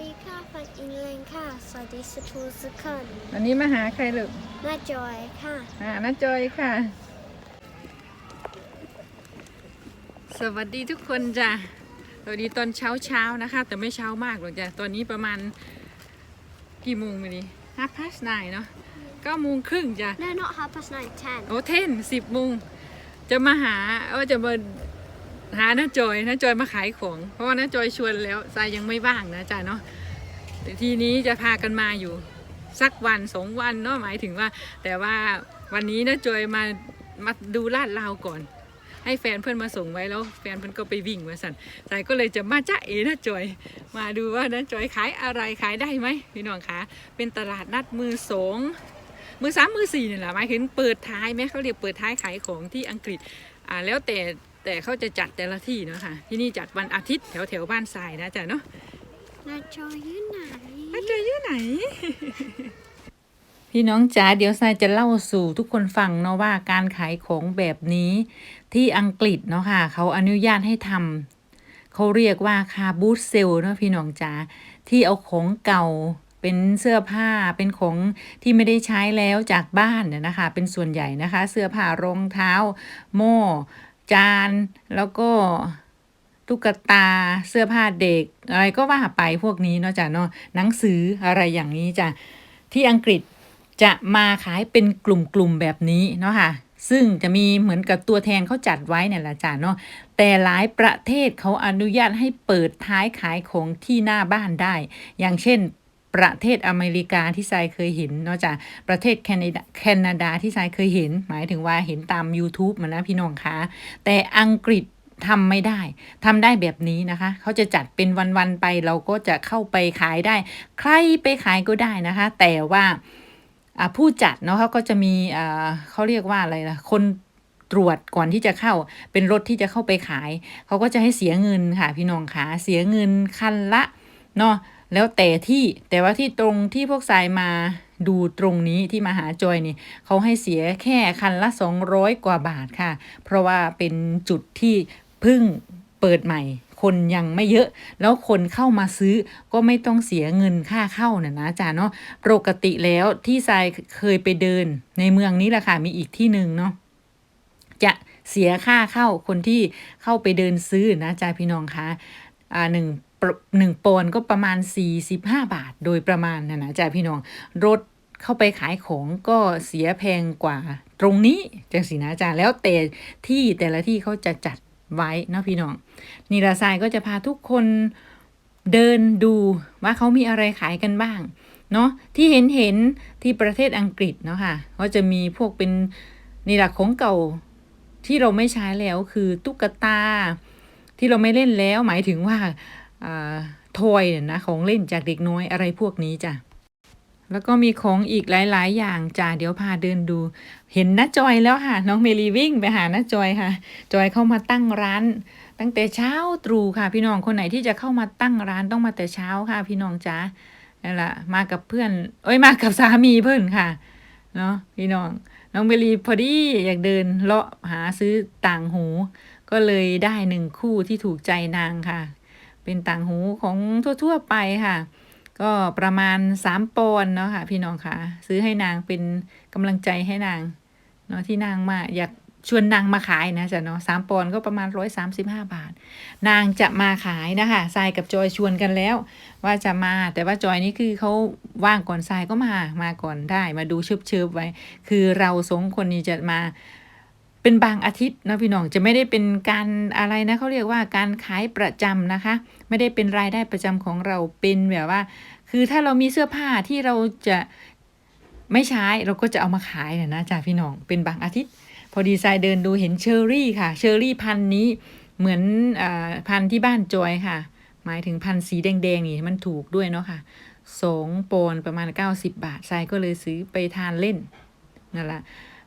ดีค่ะฟังอิงเลนค่ะ สวัสดีสุภูสุคนวันนี้มาหาใครลูกน้าจอยค่ะหาน้าจอยค่ะ สวัสดีทุกคนจ้ะสวัสดีตอนเช้าเช้าๆนะคะ แต่ไม่เช้ามากหรอกจ้ะตอนนี้ประมาณกี่โมงวันนี้ห้าพัสนเนาะเก้าโมงครึ่งจ้ะ No not half past nine ten โอ้เทนสิบโมงจะมาหาว่าจะมา หาน้าจอยน้าจอยมาขายของ เพราะว่าน้าจอยชวนแล้วทรายยังไม่ว่างนะจ๊ะเนาะแต่ทีนี้จะพากันมาอยู่ สักวันสองวันเนาะหมายถึงว่า แต่ว่าวันนี้น้าจอยมามาดูลาดราวก่อน ให้แฟนเพื่อนมาส่งไว้แล้ว แฟนเพื่อนก็ไปวิ่งมาสั่นสายก็เลยจะมาจ้าเอ๋น้าจอย มาดูว่าน้าจอยขายอะไรขายได้ไหมพี่น้องคะเป็นตลาดนัดมือสองมือสามมือสี่เนี่ยแหละหมายถึงเปิดท้ายไหมเขาเรียกเปิดท้ายขายของที่อังกฤษอ่าแล้วแต่ แต่เขาจะจัดแต่ละที่เนาะค่ะ ที่นี่จัดวันอาทิตย์แถวแถวบ้านทรายนะจ๊ะเนาะน้าจอยอยู่ไหนอาจารย์อยู่ไหน พี่น้องจ๋าเดี๋ยวทรายจะเล่าสู่ทุกคนฟังเนาะว่าการขายของแบบนี้ที่อังกฤษเนาะค่ะ เขาอนุญาตให้ทำเขาเรียกว่าคาบูธเซลเนาะพี่น้องจ๋าที่เอาของเก่าเป็นเสื้อผ้าเป็นของที่ไม่ได้ใช้แล้วจากบ้านเนี่ยนะคะ เป็นส่วนใหญ่นะคะ เสื้อผ้ารองเท้า หม้อ จานแล้วก็ตุ๊กตาเสื้อผ้าเด็ก อะไรก็ว่าไปพวกนี้เนาะจ้ะเนาะหนังสืออะไรอย่างนี้จ้ะที่อังกฤษจะมาขายเป็นกลุ่มๆแบบนี้เนาะค่ะ ซึ่งจะมีเหมือนกับตัวแทนเขาจัดไว้เนี่ยแหละจ้ะเนาะแต่หลายประเทศเขาอนุญาตให้เปิดท้ายขายของที่หน้าบ้านได้ อย่างเช่น ประเทศอเมริกาที่ทรายเคยเห็นเนาะจ้ะประเทศแคนาดาแคนาดาที่ทรายเคยเห็น หมายถึงว่าเห็นตาม YouTube มานะพี่น้องคะแต่อังกฤษทำไม่ได้ทำได้แบบนี้นะคะ เขาจะจัดเป็นวันๆไปเราก็จะเข้าไปขายได้ ใครไปขายก็ได้นะคะ แต่ว่าผู้จัดเนาะเขาก็จะมีเขาเรียกว่าอะไรล่ะคนตรวจก่อนที่จะเข้าเป็นรถที่จะเข้าไปขาย เขาก็จะให้เสียเงินค่ะพี่น้องคะเสียเงินคันละเนาะ แล้วแต่ที่แต่ว่าที่ตรงที่พวกสายมาดูตรงนี้ที่มาหาจอยนี่เขาให้เสียแค่คันละ 200 กว่าบาทค่ะ เพราะว่าเป็นจุดที่เพิ่งเปิดใหม่ คนยังไม่เยอะ แล้วคนเข้ามาซื้อก็ไม่ต้องเสียเงินค่าเข้าน่ะนะจ๊ะเนาะปกติแล้วที่ทรายเคยไปเดินในเมืองนี้แหละค่ะมีอีกที่หนึ่งเนาะจะเสียค่าเข้าคนที่เข้าไปเดินซื้อนะจ๊ะพี่น้องคะอ่าหนึ่ง หนึ่งปอนด์ก็ประมาณ 45 บาท โดยประมาณนะนะจ๊ะพี่น้องรถเข้าไปขายของก็เสียแพงกว่าตรงนี้จังสินะจ๊ะแล้วแต่ที่แต่ละที่เขาจะจัดไว้เนาะพี่น้องนีราทรายก็จะพาทุกคนเดินดูว่าเขามีอะไรขายกันบ้างเนาะที่เห็นเห็นที่ประเทศอังกฤษเนาะค่ะก็จะมีพวกเป็นนี่แหละของเก่าที่เราไม่ใช้แล้วคือตุ๊กตา ที่เราไม่เล่นแล้วหมายถึงว่า ทอยเนี่ยนะของเล่นจากเด็กน้อยอะไรพวกนี้จ้ะแล้วก็มีของอีกหลาย ๆ อย่างจ้ะเดี๋ยวพาเดินดู เห็นน้าจอยแล้วค่ะ น้องเมลีวิ่งไปหาน้าจอยค่ะ จอยเข้ามาตั้งร้าน ตั้งแต่เช้าตรู่ค่ะ พี่น้องคนไหนที่จะเข้ามาตั้งร้านต้องมาแต่เช้าค่ะ พี่น้องจ้านั่นแหละมากับเพื่อน เอ้ยมากับสามีเพื่อนค่ะเนาะพี่น้อง น้องเบลีพอดีอยากเดินเลาะหาซื้อต่างหู ก็เลยได้หนึ่งคู่ที่ถูกใจนางค่ะ เป็นต่างหูของทั่วๆไปค่ะ ก็ประมาณสามปอนเนาะค่ะ พี่น้องค่ะซื้อให้นางเป็นกำลังใจให้นางเนาะที่นางมาอยากชวนนางมาขายนะจ๊ะเนาะสามปอนก็ประมาณร้อยสามสิบห้าบาท นางจะมาขายนะคะทรายกับจอยชวนกันแล้ว ว่าจะมาแต่ว่าจอยนี่คือเขาว่างก่อนทรายก็มามาก่อนได้ มาดูเชิบเชิบๆไว้ คือเราสองคนนี้จะมา เป็นบางอาทิตย์นะพี่น้องจะไม่ได้เป็นการอะไรนะเขาเรียกว่าการขายประจำนะคะ ไม่ได้เป็นรายได้ประจำของเราเป็นแบบว่า คือถ้าเรามีเสื้อผ้าที่เราจะไม่ใช้เราก็จะเอามาขายนะนะจ้าพี่น้องเป็นบางอาทิตย์ พอดีไซน์เดินดูเห็นเชอร์รี่ค่ะ เชอร์รี่พันนี้เหมือนอพันที่บ้านจอยค่ะ หมายถึงพันสีแดงๆนี่มันถูกด้วยเนาะค่ะสองปอนประมาณ 90 บาทไซน์ก็เลยซื้อไปทานเล่นนั่นแหละ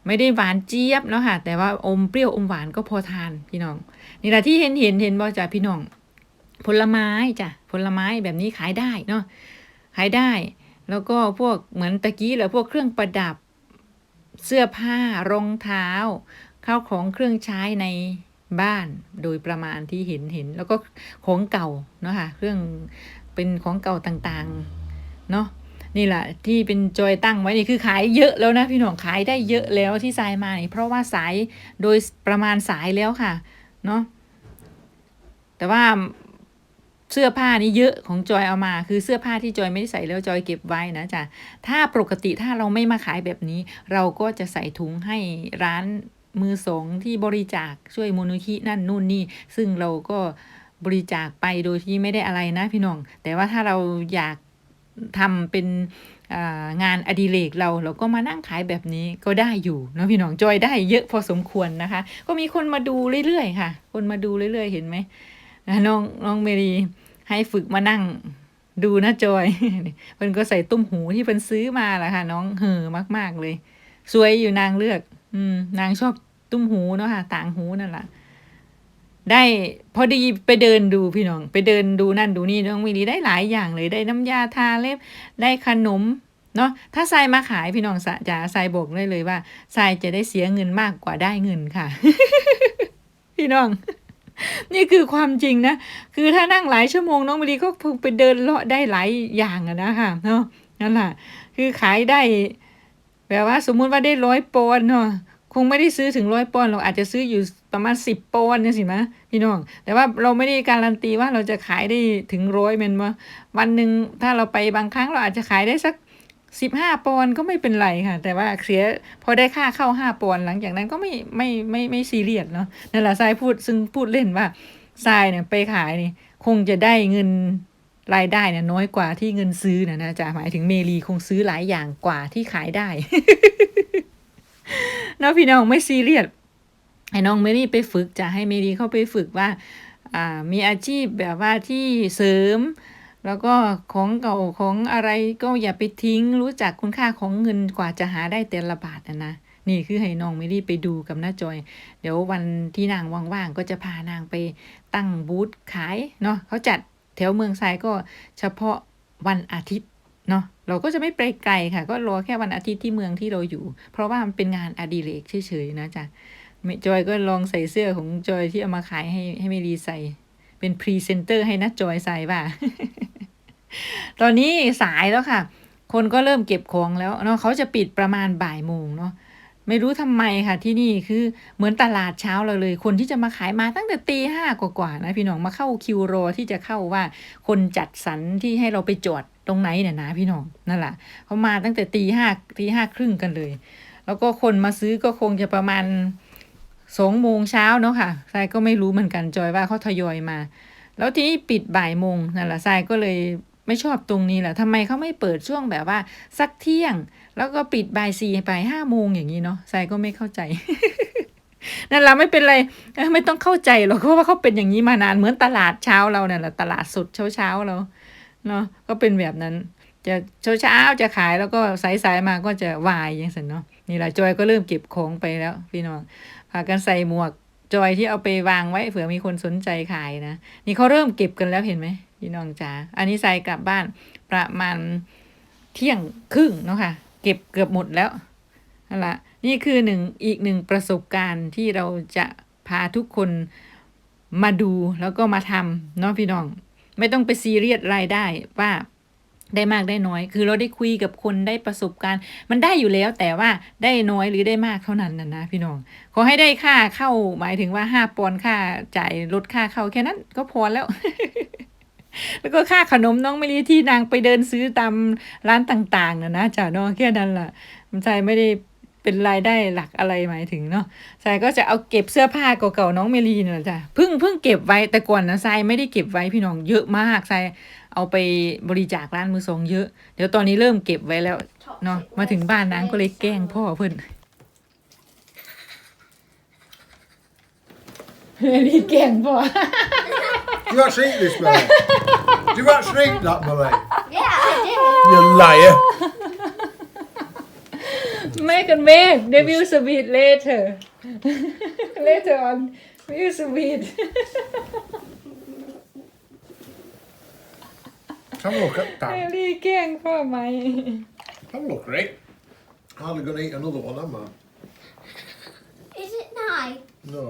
ไม่ได้หวานเจี๊ยบเนาะค่ะ แต่ว่าอมเปรี้ยวอมหวานก็พอทานพี่น้อง นี่แหละที่เห็นเห็นเห็นบ่จ้ะพี่น้อง ผลไม้จ้ะผลไม้แบบนี้ขายได้เนาะขายได้ แล้วก็พวกเหมือนตะกี้แหละพวกเครื่องประดับเสื้อผ้ารองเท้าข้าวของเครื่องใช้ในบ้านโดยประมาณที่เห็นเห็น แล้วก็ของเก่าเนาะค่ะเครื่องเป็นของเก่าต่างๆเนาะ นี่แหละที่เป็นจอยตั้งไว้นี่คือขายเยอะแล้วนะพี่น้องขายได้เยอะแล้วที่ทรายมานี่เพราะว่าสายโดยประมาณสายแล้วค่ะเนาะแต่ว่าเสื้อผ้านี่เยอะของจอยเอามาคือเสื้อผ้าที่จอยไม่ได้ใส่แล้วจอยเก็บไว้นะจ๊ะถ้าปกติถ้าเราไม่มาขายแบบนี้ เราก็จะใส่ถุงให้ร้านมือสองที่บริจาคช่วยมูลนิธินั่นนู่นนี่ ซึ่งเราก็บริจาคไปโดยที่ไม่ได้อะไรนะพี่น้อง แต่ว่าถ้าเราอยาก ทำเป็นงานอดิเรกเราเราก็มานั่งขายแบบนี้ก็ได้อยู่นะพี่น้องจอยได้เยอะพอสมควรนะคะ ก็มีคนมาดูเรื่อยๆค่ะ คนมาดูเรื่อยๆ เห็นไหมน้องน้องเมรีให้ฝึกมานั่งดูนะจอยเพิ่นก็ใส่ตุ้มหูที่เพิ่นซื้อมาแหละค่ะ น้องเห่อมาก ๆเลย สวยอยู่นางเลือก อืม นางชอบตุ้มหูเนาะค่ะ ต่างหูนั่นแหละ ได้พอดีไปเดินดูพี่น้อง ไปเดินดูนั่นดูนี่น้องมิลีได้หลายอย่างเลยได้น้ำยาทาเล็บได้ขนมเนาะถ้าทรายมาขายพี่น้องสะจ๋าทรายบอกได้เลยว่าทรายจะได้เสียเงินมากกว่าได้เงินค่ะ พี่น้อง นี่คือความจริงนะ คือถ้านั่งหลายชั่วโมงน้องมิลีก็คงไปเดินเลาะได้หลายอย่างอะนะคะเนาะนั่นแหละคือขายได้แบบว่าสมมุติว่าได้ร้อยปอนเนาะ คงไม่ได้ซื้อถึงร้อยปอนด์เราอาจจะซื้ออยู่ประมาณสิบปอนด์เนี่ยสิมะพี่น้อง แต่ว่าเราไม่ได้การันตีว่าเราจะขายได้ถึงร้อยเมนว่าวันหนึ่งถ้าเราไปบางครั้งเราอาจจะขายได้สักสิบห้าปอนด์ก็ไม่เป็นไรค่ะ แต่ว่าเสียพอได้ค่าเข้าห้าปอนด์หลังจากนั้นก็ไม่ไม่ไม่ไม่ซีเรียสเนาะนั่นแหละทรายพูดซึ่งพูดเล่นว่าทรายเนี่ยไปขายนี่คงจะได้เงินรายได้เนี่ยน้อยกว่าที่เงินซื้อนะนะจะหมายถึงเมลีคงซื้อหลายอย่างกว่าที่ขายได้ เนาะพี่น้องไม่ซีเรียสให้น้องเมลี่ไปฝึกจะให้เมลีเข้าไปฝึกว่าอ่ามีอาชีพแบบว่าที่เสริม แล้วก็ของเก่าของอะไรก็อย่าไปทิ้ง รู้จักคุณค่าของเงินกว่าจะหาได้แต่ละบาทนะนะนี่คือให้น้องเมลี่ไปดูกับหน้าจอย เดี๋ยววันที่นางว่างๆก็จะพานางไปตั้งบูธขายเนาะเขาจัดแถวเมืองไซก็เฉพาะวันอาทิตย์ เนาะเราก็จะไม่ไปไกลค่ะ ก็รอแค่วันอาทิตย์ที่เมืองที่เราอยู่ เพราะว่ามันเป็นงานอดิเรกเฉยๆนะจ๊ะเมจอยก็ลองใส่เสื้อของจอยที่เอามาขายให้ให้เมรีใส่ เป็นพรีเซนเตอร์ให้นะจอยใส่ป่ะตอนนี้สายแล้วค่ะ คนก็เริ่มเก็บของแล้วเนาะเขาจะปิดประมาณบ่ายโมงเนาะไม่รู้ทำไมค่ะที่นี่คือเหมือนตลาดเช้าเราเลย คนที่จะมาขายมาตั้งแต่ตีห้ากว่าๆนะพี่น้องมาเข้าคิวรอที่จะเข้าว่า คนจัดสรรที่ให้เราไปจอด ตรงไหนเนี่ยนะพี่น้องนั่นแหละเขามาตั้งแต่ตีห้าตีห้าครึ่งกันเลย แล้วก็คนมาซื้อก็คงจะประมาณสองโมงเช้าเนาะค่ะทรายก็ไม่รู้เหมือนกันจอยว่าเขาทยอยมา แล้วทีนี้ปิดบ่ายโมงนั่นแหละทรายก็เลยไม่ชอบตรงนี้แหละทำไมเขาไม่เปิดช่วงแบบว่าสักเที่ยง แล้วก็ปิดบ่ายสี่ไปห้าโมงอย่างนี้เนาะทรายก็ไม่เข้าใจนั่นแหละไม่เป็นไรไม่ต้องเข้าใจหรอกเพราะว่าเขาเป็นอย่างนี้มานานเหมือนตลาดเช้าเราเนี่ยแหละตลาดสดเช้าเช้าเรา เนาะก็เป็นแบบนั้น จะเช้าเช้าๆจะขายแล้วก็สายสายๆมาก็จะวายอย่างสันเนาะนี่แหละจอยก็เริ่มเก็บของไปแล้ว พี่น้องพากันใส่หมวกจอยที่เอาไปวางไว้เผื่อมีคนสนใจขายนะ นี่เขาเริ่มเก็บกันแล้วเห็นไหมพี่น้องจ๋าอันนี้ใส่กลับบ้านประมาณเที่ยงครึ่งเนาะค่ะ เก็บเกือบหมดแล้วนั่นละนี่คือหนึ่งอีกหนึ่งประสบการณ์ที่เราจะพาทุกคนมาดูแล้วก็มาทำเนาะพี่น้อง ไม่ต้องไปซีเรียสรายได้ว่าได้มากได้น้อย คือเราได้คุยกับคนได้ประสบการณ์ มันได้อยู่แล้วแต่ว่าได้น้อยหรือได้มากเท่านั้นนะนะพี่น้อง ขอให้ได้ค่าเข้าหมายถึงว่าห้าปอนค่าจ่ายลดค่าเข้าแค่นั้นก็พอแล้ว แล้วก็ค่าขนมน้องไม่รีที่นางไปเดินซื้อตามร้านต่างๆนะนะจ้ะเนาะแค่นั้นล่ะมันใจไม่ได้ เป็นรายได้หลักอะไรหมายถึงเนาะทรายก็จะเอาเก็บเสื้อผ้าเก่าๆน้องเมลีเนี่ยแหละจ้ะเพิ่งเพิ่งเก็บไว้แต่ก่อนนะทรายไม่ได้เก็บไว้พี่น้องเยอะมากทรายเอาไปบริจาคร้านมือสองเยอะ เดี๋ยวตอนนี้เริ่มเก็บไว้แล้วเนาะมาถึงบ้านนางก็เลยแกล้งพ่อเพิ่นเมลีแกล้งพ่อ Do you actually eat this, Millie? Do you actually eat that, Millie? Yeah, I You liar. Make and make they will sweet later later on will sweet Have a look at เม that. ลีแกล้งพ่อไหม Have a look, Rick. Hardly going to eat another one, am I? did. Is it nice? No.